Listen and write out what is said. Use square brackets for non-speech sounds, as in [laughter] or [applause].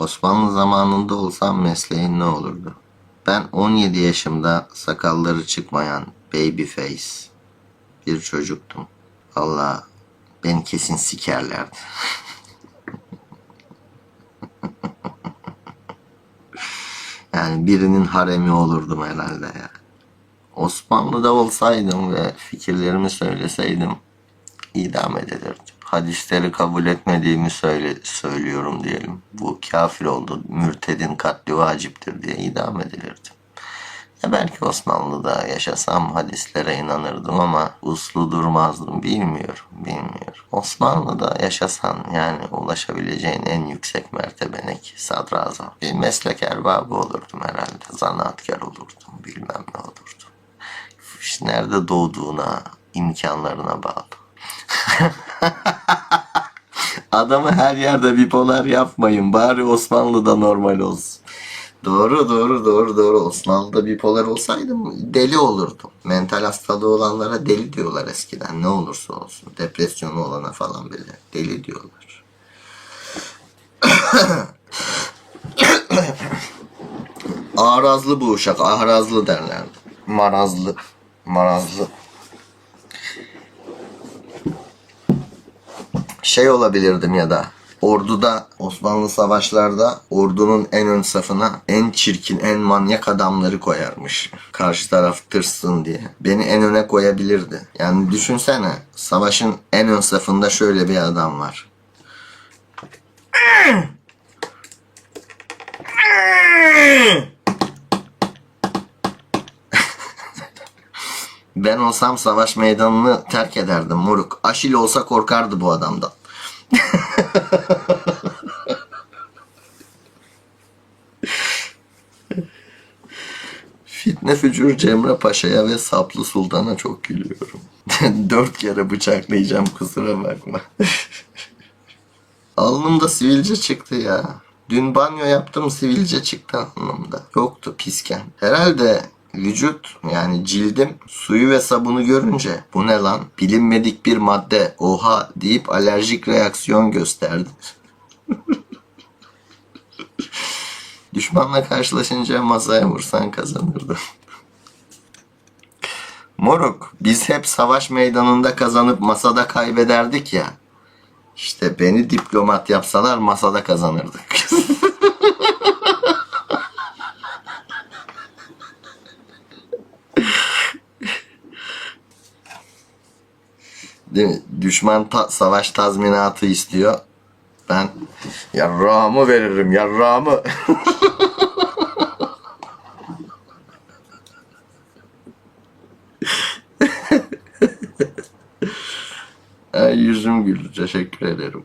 Osmanlı zamanında olsam mesleğin ne olurdu? Ben 17 yaşımda sakalları çıkmayan baby face bir çocuktum. Allah beni kesin sikerlerdi. [laughs] yani birinin haremi olurdum herhalde ya. Osmanlı'da olsaydım ve fikirlerimi söyleseydim idam edilirdim. Hadisleri kabul etmediğimi söyle, söylüyorum diyelim. Bu kafir oldu, mürtedin katli vaciptir diye idam edilirdim. Ya belki Osmanlı'da yaşasam hadislere inanırdım ama uslu durmazdım. Bilmiyorum, bilmiyorum. Osmanlı'da yaşasan yani ulaşabileceğin en yüksek mertebe ne ki? Sadrazam. Bir meslek erbabı olurdum herhalde. Zanaatkar olurdum. Bilmem ne olurdum. İşte nerede doğduğuna, imkanlarına bağlı. [laughs] Adamı her yerde bipolar yapmayın. Bari Osmanlı'da normal olsun. Doğru doğru doğru doğru. Osmanlı'da bipolar olsaydım deli olurdum. Mental hastalığı olanlara deli diyorlar eskiden. Ne olursa olsun. Depresyonu olana falan bile deli diyorlar. [coughs] Arazlı bu uşak. Ahrazlı derlerdi. Marazlı. Marazlı. Şey olabilirdim ya da orduda Osmanlı savaşlarda ordunun en ön safına en çirkin en manyak adamları koyarmış. Karşı taraf tırsın diye. Beni en öne koyabilirdi. Yani düşünsene savaşın en ön safında şöyle bir adam var. Ben olsam savaş meydanını terk ederdim moruk. Aşil olsa korkardı bu adamdan. [laughs] Fitne Fücur Cemre Paşa'ya ve Saplı Sultan'a çok gülüyorum. [laughs] Dört kere bıçaklayacağım kusura bakma. [laughs] Alnımda sivilce çıktı ya. Dün banyo yaptım sivilce çıktı alnımda. Yoktu pisken. Herhalde vücut yani cildim suyu ve sabunu görünce bu ne lan bilinmedik bir madde oha deyip alerjik reaksiyon gösterdi. [laughs] Düşmanla karşılaşınca masaya vursan kazanırdın. [laughs] Moruk biz hep savaş meydanında kazanıp masada kaybederdik ya. İşte beni diplomat yapsalar masada kazanırdık. [laughs] Düşman ta- savaş tazminatı istiyor. Ben yarrağımı veririm yarrağımı. [laughs] Yüzüm güldü. Teşekkür ederim.